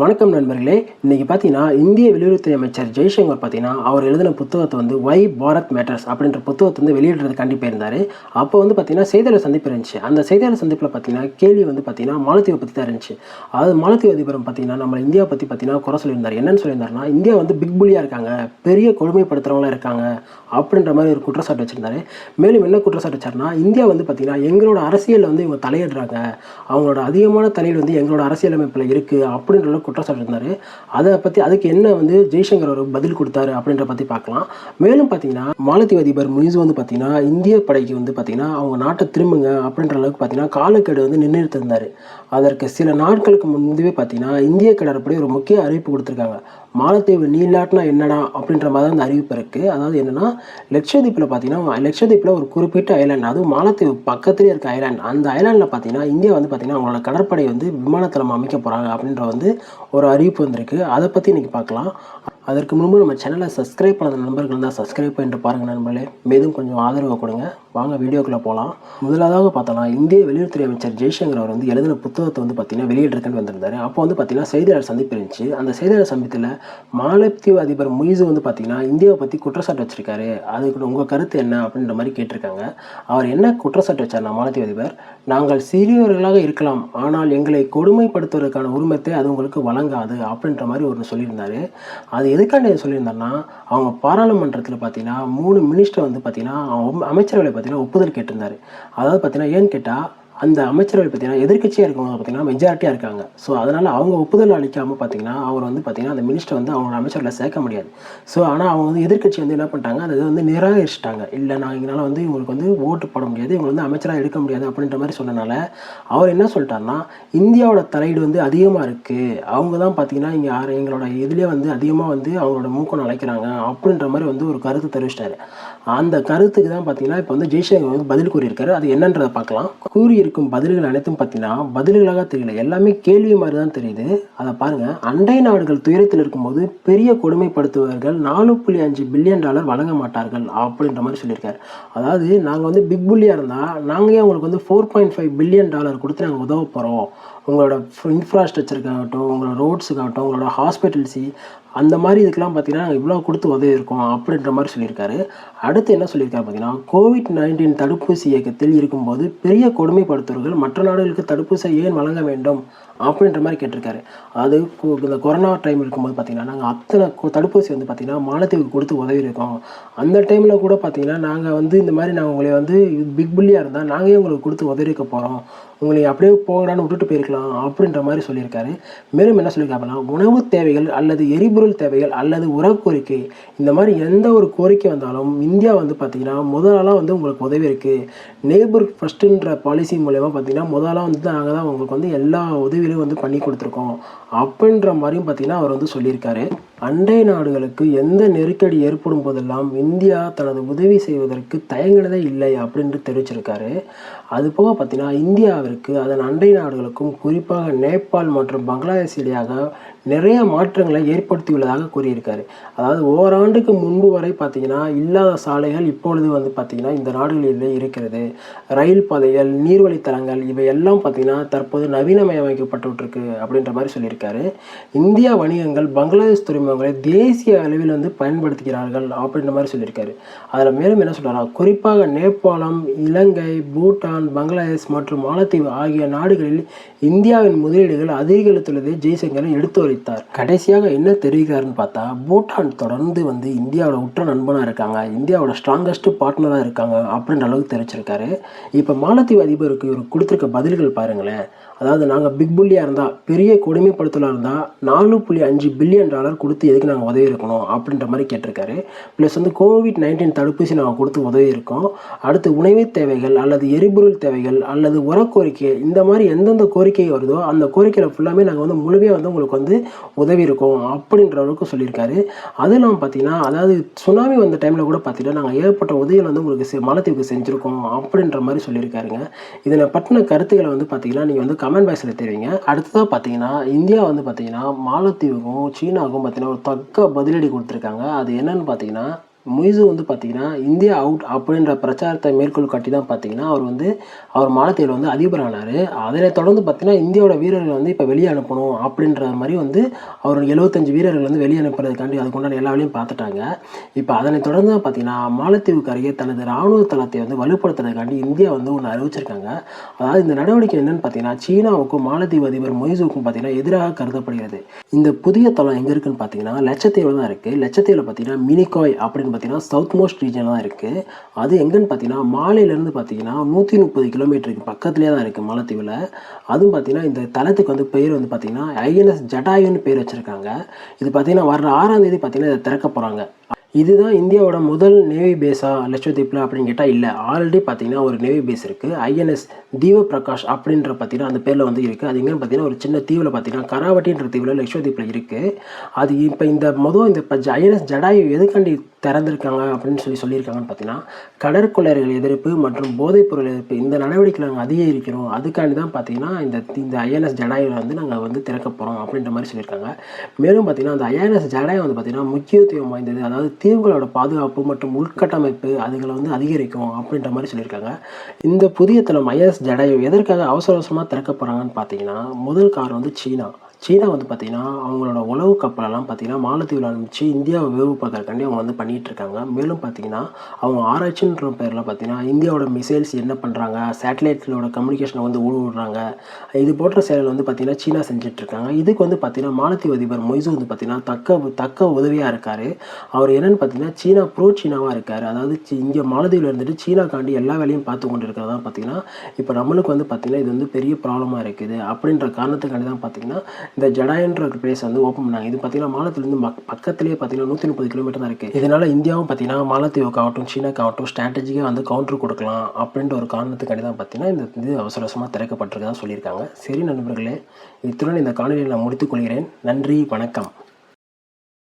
வணக்கம் நண்பர்களே. இன்றைக்கி பார்த்தீங்கன்னா இந்திய வெளியுறவுத்துறை அமைச்சர் ஜெய்சங்கர் பார்த்தீங்கன்னா அவர் எழுதின புத்தகத்தை வந்து வை பாரத் மேட்டர்ஸ் அப்படின்ற புத்தகத்தை வந்து வெளியிடுறதுக்காண்டி போயிருந்தார் அப்போ வந்து பார்த்தீங்கன்னா செய்தியாளர் சந்திப்பு இருந்துச்சு. அந்த செய்தியாளர் சந்திப்பில் பார்த்தீங்கன்னா கேள்வி வந்து பார்த்தீங்கன்னா மாலத்தீவை பற்றி தான் இருந்துச்சு. அதாவது மாலத்தீவு அதிபரம் பார்த்தீங்கன்னா நம்ம இந்தியா பற்றி பார்த்தீங்கன்னா குறை சொல்லியிருந்தார். என்னன்னு சொல்லியிருந்தாருன்னா இந்தியா வந்து பிக் புலியாக இருக்காங்க. பெரிய கொடுமைப்படுத்துறவங்களா இருக்காங்க. அப்படின்ற மாதிரி ஒரு குற்றச்சாட்டு வச்சிருந்தாரு. மேலும் என்ன குற்றச்சாட்டு வச்சாருன்னா இந்தியா வந்து பார்த்தீங்கன்னா எங்களோட அரசியலில் வந்து இவங்க தலையிடுறாங்க. அவங்களோட அதிகமான தலையீடு வந்து எங்களோட அரசியலமைப்பில் இருக்குது அப்படின்ற குற்றச்சாட்டு இருந்தார். அதை பற்றி அதுக்கு என்ன வந்து ஜெய்சங்கர் ஒரு பதில் கொடுத்தாரு அப்படின்ற பற்றி பார்க்கலாம். மேலும் பார்த்தீங்கன்னா மாலத்தீவு அதிபர் முயிஸ் வந்து பார்த்தீங்கன்னா இந்திய படைக்கு வந்து பார்த்தீங்கன்னா அவங்க நாட்டை திரும்புங்க அப்படின்ற அளவுக்கு பார்த்தீங்கன்னா காலக்கெடு வந்து நிர்ணயித்திருந்தார். அதற்கு சில நாட்களுக்கு முன்பே பார்த்தீங்கன்னா இந்திய கடற்படை ஒரு முக்கிய அறிவிப்பு கொடுத்துருக்காங்க. மாலத்தீவு நீலாட்டினா என்னடா அப்படின்ற மாதிரி அந்த அறிவிப்பு இருக்குது அதாவது என்னென்னா லட்சத்தீப்பில் பார்த்தீங்கன்னா லட்சத்தீப்பில் ஒரு குறிப்பிட்ட ஐலாண்ட் அதுவும் மாலத்தீவு பக்கத்துலேயே இருக்க ஐலாண்ட் அந்த ஐலாண்டில் பார்த்தீங்கன்னா இந்தியா வந்து பார்த்தீங்கன்னா அவங்களோட கடற்படை வந்து விமானத்தளம் அமைக்க போகிறாங்க அப்படின்ற வந்து ஒரு அறிவிப்பு வந்திருக்கு. அதை பற்றி இன்றைக்கி பார்க்கலாம். அதற்கு முன்பு நம்ம சேனலை சப்ஸ்கிரைப் பண்ணாத நண்பர்கள் இருந்தால் சப்ஸ்கிரைப் பண்ணிட்டு பாருங்கள் நண்பர்களே. மேலும் கொஞ்சம் ஆதரவு கொடுங்க. வாங்க வீடியோக்குள்ளே போகலாம் முதலாவதாக பார்த்தோம்னா இந்திய வெளியுறவுத்துறை அமைச்சர் ஜெய்சங்கர் அவர் வந்து எழுதின புத்தகத்தை வந்து பார்த்தீங்கன்னா வெளியிட்டிருக்கேன்னு வந்திருந்தார். அப்போ வந்து பார்த்தீங்கன்னா செய்தியாளர் சந்திப்பு இருந்துச்சு. அந்த செய்தியாளர் சந்திப்பில் மாலத்தீவு அதிபர் முயிசு வந்து பார்த்தீங்கன்னா இந்தியாவை பற்றி குற்றச்சாட்டு வச்சிருக்காரு. அதுக்கு உங்கள் கருத்து என்ன அப்படின்ற மாதிரி கேட்டிருக்காங்க. அவர் என்ன குற்றச்சாட்டு வச்சார்னா மாலத்தீவு அதிபர் நாங்கள் சிறியவர்களாக இருக்கலாம். ஆனால் எங்களை கொடுமைப்படுத்துவதற்கான உரிமத்தை அது உங்களுக்கு வழங்காது அப்படின்ற மாதிரி ஒன்று சொல்லியிருந்தார். அது எதுக்காண்டி இதை சொல்லியிருந்தாருன்னா அவங்க பாராளுமன்றத்தில் பார்த்தீங்கன்னா மூணு மினிஸ்டர் வந்து பார்த்தீங்கன்னா அவங்க அமைச்சரவையில் பார்த்தீங்கன்னா ஒப்புதல் கேட்டிருந்தாரு. அதாவது பார்த்தீங்கன்னா ஏன்னு கேட்டால் அந்த அமைச்சரவை பார்த்தீங்கன்னா எதிர்க்கட்சியாக இருக்கவங்க பார்த்தீங்கன்னா மெஜாரிட்டியாக இருக்காங்க. ஸோ அதனால் அவங்க ஒப்புதல் அளிக்காமல் பார்த்தீங்கன்னா அவர் வந்து பார்த்தீங்கன்னா அந்த மினிஸ்டர் வந்து அவங்களோட அமைச்சரில் சேர்க்க முடியாது. ஸோ ஆனால் அவங்க வந்து எதிர்க்கட்சி வந்து என்ன பண்ணிட்டாங்க அதை வந்து நிராகரிச்சிட்டாங்க. இல்லை நான் எங்களால் வந்து இவங்களுக்கு வந்து ஓட்டு போட முடியாது இவங்க வந்து அமைச்சராக எடுக்க முடியாது அப்படின்ற மாதிரி சொன்னனால அவர் என்ன சொல்லிட்டாருன்னா இந்தியாவோட தலையீடு வந்து அதிகமாக இருக்குது அவங்க தான் பார்த்தீங்கன்னா இங்கே யார் எங்களோட இதுலேயே வந்து அதிகமாக வந்து அவங்களோட மூக்கம் அழைக்கிறாங்க அப்படின்ற மாதிரி வந்து ஒரு கருத்து தெரிவிச்சிட்டாரு. அந்த கருத்துக்கு தான் பார்த்தீங்கன்னா இப்போ வந்து ஜெய்சங்கர் வந்து பதில் கூறியிருக்காரு. அது என்னன்றதை பார்க்கலாம். கூறியிருக்கும் பதில்கள் அனைத்தும் பார்த்தீங்கன்னா பதில்களாக தெரியல. எல்லாமே கேள்வி மாதிரி தான் தெரியுது. அதை பாருங்கள் அண்டை நாடுகள் துயரத்தில் இருக்கும்போது பெரிய கொடுமைப்படுத்துபவர்கள் நாலு புள்ளி அஞ்சு பில்லியன் டாலர் வழங்க மாட்டார்கள் அப்படின்ற மாதிரி சொல்லியிருக்காரு. அதாவது நாங்கள் வந்து பிக் புல்லியாக இருந்தால் நாங்கள் ஏன் உங்களுக்கு வந்து four point five billion dollar கொடுத்து நாங்கள் உதவ போகிறோம் உங்களோட இன்ஃப்ராஸ்ட்ரக்சருக்காகட்டும் உங்களோட ரோட்ஸுக்காகட்டும் உங்களோட ஹாஸ்பிட்டல்ஸி அந்த மாதிரி இதுக்கெல்லாம் பார்த்தீங்கன்னா நாங்கள் இவ்வளோ கொடுத்து உதவி இருக்கோம் அப்படின்ற மாதிரி சொல்லியிருக்காரு. அடுத்து என்ன சொல்லியிருக்காரு பார்த்தீங்கன்னா கோவிட் நைன்டீன் தடுப்பூசி இயக்கத்தில் இருக்கும்போது பெரிய கொடுமைப்படுத்துவர்கள் மற்ற நாடுகளுக்கு தடுப்பூசியை ஏன் வழங்க வேண்டும் அப்படின்ற மாதிரி கேட்டிருக்காரு. அது கொ- இந்த கொரோனா டைம் இருக்கும்போது பார்த்தீங்கன்னா நாங்கள் அத்தனை தடுப்பூசி வந்து பார்த்தீங்கன்னா மாலத்தீவுக்கு கொடுத்து உதவி இருக்கோம். அந்த டைமில் கூட பார்த்தீங்கன்னா நாங்கள் வந்து இந்த மாதிரி நாங்கள் உங்களை வந்து பிக் பில்லியாக இருந்தால் நாங்களே உங்களுக்கு கொடுத்து உதவி இருக்க போகிறோம் உங்களை அப்படியே போகலான்னு விட்டுட்டு போயிருக்கலாம் அப்படின்ற மாதிரி சொல்லியிருக்காரு. மேலும் என்ன சொல்லியிருக்காங்கன்னா உணவு தேவைகள் அல்லது எரிபொருள் தேவைகள் அல்லது உர கோரிக்கை இந்த மாதிரி எந்த ஒரு கோரிக்கை வந்தாலும் இந்தியா வந்து பார்த்தீங்கன்னா முதலாளாக வந்து உங்களுக்கு உதவி இருக்குது நேபர் ஃபஸ்ட்டுன்ற பாலிசி மூலயமா பார்த்தீங்கன்னா முதலாக வந்து நாங்கள் தான் உங்களுக்கு வந்து எல்லா உதவியிலையும் வந்து பண்ணி கொடுத்துருக்கோம். அப்படின்ற மாதிரியும் பார்த்தீங்கன்னா அவர் வந்து சொல்லியிருக்காரு. அண்டை நாடுகளுக்கு எந்த நெருக்கடி ஏற்படும் போதெல்லாம் இந்தியா தனது உதவி செய்வதற்கு தயங்கினதே இல்லை அப்படின்ட்டு தெரிவிச்சிருக்காரு. அது போக பார்த்தீங்கன்னா இந்தியாவிற்கு அதன் அண்டை நாடுகளுக்கும் குறிப்பாக நேபாள் மற்றும் பங்களாதேஷ் இடையாக நிறைய மாற்றங்களை ஏற்படுத்தியுள்ளதாக கூறியிருக்காரு. அதாவது ஓராண்டுக்கு முன்பு வரை பார்த்தீங்கன்னா இல்லாத சாலைகள் இப்பொழுது வந்து பார்த்தீங்கன்னா இந்த நாடுகளிலே இருக்கிறது. ரயில் பாதைகள் நீர்வழித்தலங்கள் இவை எல்லாம் பார்த்தீங்கன்னா தற்போது நவீனமயமாக்கப்பட்டுருக்கு அப்படின்ற மாதிரி சொல்லியிருக்காரு. இந்தியா வணிகங்கள் பங்களாதேஷ் துறைமுகங்களை தேசிய அளவில் வந்து பயன்படுத்துகிறார்கள் அப்படின்ற மாதிரி சொல்லியிருக்காரு. அதில் மேலும் என்ன சொல்றாரா குறிப்பாக நேபாளம் இலங்கை பூட்டான் பங்களாதேஷ் மற்றும் மாலத்தீவு ஆகிய நாடுகளில் இந்தியாவின் முதலீடுகள் அதிகரித்துள்ளதை ஜெய்சங்கர் எடுத்து வைத்தார். கடைசியாக என்ன தெரிவிக்கிறாருன்னு பார்த்தா பூட்டான் தொடர்ந்து வந்து இந்தியாவோட உற்ற நண்பனாக இருக்காங்க இந்தியாவோட ஸ்ட்ராங்கஸ்ட் பார்ட்னராக இருக்காங்க அப்படின்ற அளவுக்கு தெரிவிச்சிருக்காரு. இப்போ மாலத்தீவு அதிபருக்கு இவர் கொடுத்துருக்க பதில்கள் பாருங்களேன். அதாவது நாங்கள் பிக் புல்லியாக இருந்தால் பெரிய கொடுமைப்படுத்தலாக இருந்தால் நாலு புள்ளி அஞ்சு பில்லியன் டாலர் கொடுத்து எதுக்கு நாங்கள் உதவி இருக்கணும் அப்படின்ற மாதிரி கேட்டிருக்காரு. ப்ளஸ் வந்து கோவிட் நைன்டீன் தடுப்பூசி நாங்கள் கொடுத்து உதவி இருக்கோம். அடுத்து உணவு தேவைகள் அல்லது எரிபொருள் தேவைகள் அல்லது உர கோரிக்கை இந்த மாதிரி எந்தெந்த கோரிக்கை வருதோ அந்த கோரிக்கையில் ஃபுல்லாமே நாங்கள் வந்து முழுமையாக வந்து உங்களுக்கு வந்து உதவி இருக்கும் அப்படின்ற அளவுக்கு சொல்லியிருக்காரு. அது இல்லாமல் பார்த்தீங்கன்னா அதாவது சுனாமி வந்த டைமில் கூட பார்த்தீங்கன்னா நாங்கள் ஏற்பட்ட உதவிகள் வந்து உங்களுக்கு செ- மாலத்தீவுக்கு செஞ்சுருக்கோம் அப்படின்ற மாதிரி சொல்லியிருக்காருங்க. இதில் பற்றின கருத்துக்களை வந்து பார்த்தீங்கன்னா நீங்கள் வந்து கமெண்ட் பாக்ஸில் தெரிவிங்க. அடுத்ததாக பார்த்தீங்கன்னா இந்தியா வந்து பார்த்தீங்கன்னா மாலத்தீவுக்கும் சீனாவுக்கும் பார்த்தீங்கன்னா ஒரு தக்க பதிலடி கொடுத்துருக்காங்க. அது என்னன்னு பார்த்தீங்கன்னா மொய்சு வந்து பார்த்தீங்கன்னா இந்தியா அவுட் அப்படின்ற பிரச்சாரத்தை மேற்கோள் காட்டி தான் பார்த்தீங்கன்னா அவர் வந்து அவர் மாலத்தீவில் வந்து அதிபரானார். அதனை தொடர்ந்து பார்த்தீங்கன்னா இந்தியாவோட வீரர்கள் வந்து இப்போ வெளியே அனுப்பணும் அப்படின்ற மாதிரி வந்து அவர் எழுபத்தஞ்சு வீரர்கள் வந்து வெளியே அனுப்புறதுக்காண்டி அதுக்குண்டான எல்லா வேலையும் பார்த்துட்டாங்க இப்போ அதனை தொடர்ந்து தான் பார்த்தீங்கன்னா மாலத்தீவுக்கு அருகே தனது ராணுவ தளத்தை வந்து வலுப்படுத்துறதுக்காண்டி இந்தியா வந்து ஒன்று அறிவிச்சிருக்காங்க. அதாவது இந்த நடவடிக்கை என்னென்னு பார்த்தீங்கன்னா சீனாவுக்கும் மாலத்தீவு அதிபர் மொய்சுவுக்கும் பார்த்தீங்கன்னா எதிராக கருதப்படுகிறது. இந்த புதிய தளம் எங்கே இருக்குன்னு பார்த்தீங்கன்னா லட்சத்தீவில் தான் இருக்குது லட்சத்தீவில் பார்த்தீங்கன்னா மினிகாய் அப்படின்னு பார்த்தீங்கன்னா சவுத் மோஸ்ட் ரீஜன் தான் இருக்குது அது எங்கேன்னு பார்த்தீங்கன்னா மாலையிலேருந்து பார்த்தீங்கன்னா நூற்றி முப்பது கிலோமீட்டருக்கு பக்கத்துலேயே தான் இருக்குது மாலத்தீவில் அதுவும் பார்த்தீங்கன்னா இந்த தளத்துக்கு வந்து பேர் வந்து பார்த்தீங்கன்னா ஐஎன்எஸ் ஜட்டாயுன்னு பேர் வச்சுருக்காங்க. இது பார்த்தீங்கன்னா வர்ற ஆறாம் தேதி பார்த்தீங்கன்னா இதை திறக்க போகிறாங்க இதுதான் இந்தியாவோட முதல் நேவி பேஸா லட்சத்தீப்பில் அப்படின்னு கேட்டால் இல்லை. ஆல்ரெடி பார்த்தீங்கன்னா ஒரு நேவி பேஸ் இருக்குது ஐஎன்எஸ் தீவ பிரகாஷ் அப்படின்ற பார்த்தீங்கன்னா அந்த பேரில் வந்து இருக்குது அது எங்கேன்னு பார்த்தீங்கன்னா ஒரு சின்ன தீவில் பார்த்தீங்கன்னா கராவட்டின்ற தீவில் லட்சத்தீப்பில் இருக்குது அது இப்போ இந்த மொதல் இந்த இப்போ ஐஎன்எஸ் ஜடாயு எதுக்காண்டி திறந்திருக்காங்க அப்படின்னு சொல்லி சொல்லியிருக்காங்கன்னு பார்த்தீங்கன்னா கடற்கொள்ளையர்கள் எதிர்ப்பு மற்றும் போதைப்பொருள் எதிர்ப்பு இந்த நடவடிக்கை நாங்கள் அதிகரிக்கிறோம். அதுக்காண்டி தான் பார்த்தீங்கன்னா இந்த இந்த ஐஎன்எஸ் ஜடாயுவை வந்து நாங்கள் வந்து திறக்க போகிறோம் அப்படின்ற மாதிரி சொல்லியிருக்காங்க. மேலும் பார்த்தீங்கன்னா அந்த ஐஎன்எஸ் ஜடாய் வந்து பார்த்தீங்கன்னா முக்கியத்துவம் வாய்ந்தது. அதாவது தீவுகளோட பாதுகாப்பு மற்றும் உள்கட்டமைப்பு அதுகளை வந்து அதிகரிக்கும் அப்படின்ற மாதிரி சொல்லியிருக்காங்க. இந்த புதிய தளம் ஐஎஸ் ஜடாயு எதற்காக அவசர அவசரமாக திறக்க போகிறாங்கன்னு பார்த்தீங்கன்னா முதல் காரணம் வந்து சீனா. சீனா வந்து பார்த்திங்கன்னா அவங்களோட உளவு கப்பலெல்லாம் பார்த்திங்கன்னா மாலத்தீவில் ஆரம்பித்து இந்தியாவை வேவு பார்க்கறக்காண்டி அவங்க வந்து பண்ணிகிட்டு இருக்காங்க மேலும் பார்த்திங்கன்னா அவங்க ஆராய்ச்சின்ற பேரில் பார்த்திங்கன்னா இந்தியாவோட மிசைல்ஸ் என்ன பண்ணுறாங்க சேட்டலைட்டோட கம்யூனிகேஷனை வந்து ஊடுவிடுறாங்க இது போன்ற செயல் வந்து பார்த்திங்கன்னா சீனா செஞ்சிட்ருக்காங்க இதுக்கு வந்து பார்த்திங்கன்னா மாலத்தீவு அதிபர் மொய்சு வந்து பார்த்திங்கன்னா தக்க தக்க உதவியாக இருக்கார். அவர் என்னென்னு பார்த்தீங்கன்னா சீனா ப்ரோ சீனாவாக இருக்கார். அதாவது இங்கே மாலத்தீவில் இருந்துட்டு சீனாக்காண்டி எல்லா வேலையும் பார்த்து கொண்டு இருக்கிறதா பார்த்தீங்கன்னா இப்போ நம்மளுக்கு வந்து பார்த்திங்கன்னா இது வந்து பெரிய ப்ராப்ளமாக இருக்குது. அப்படின்ற காரணத்துக்காண்டி தான் பார்த்தீங்கன்னா இந்த ஜடாயன்ற பிளேஸ் வந்து ஓப்பன் பண்ணாங்க. இது பார்த்தீங்கன்னா மாலத்திலேருந்து மக் பக்கத்துலேயே பார்த்தீங்கன்னா நூற்றி முப்பது கிலோமீட்டர் தான் இருக்குது இதனால் இந்தியாவும் பார்த்தீங்கன்னா மாலத்தீவுக்கு ஆகட்டும் சீனாக்கு ஆகட்டும் ஸ்ட்ராட்டஜிக்காக வந்து கவுண்டர் கொடுக்கலாம் அப்படின்ற ஒரு காரணத்துக்காண்டி தான் பார்த்தீங்கன்னா இந்த இது அவசர அவசரமாக திறக்கப்பட்டிருக்கதான் சொல்லியிருக்காங்க. சரி நண்பர்களே இத்துடன் இந்த காணொலியை நான் முடித்துக்கொள்கிறேன் நன்றி வணக்கம்.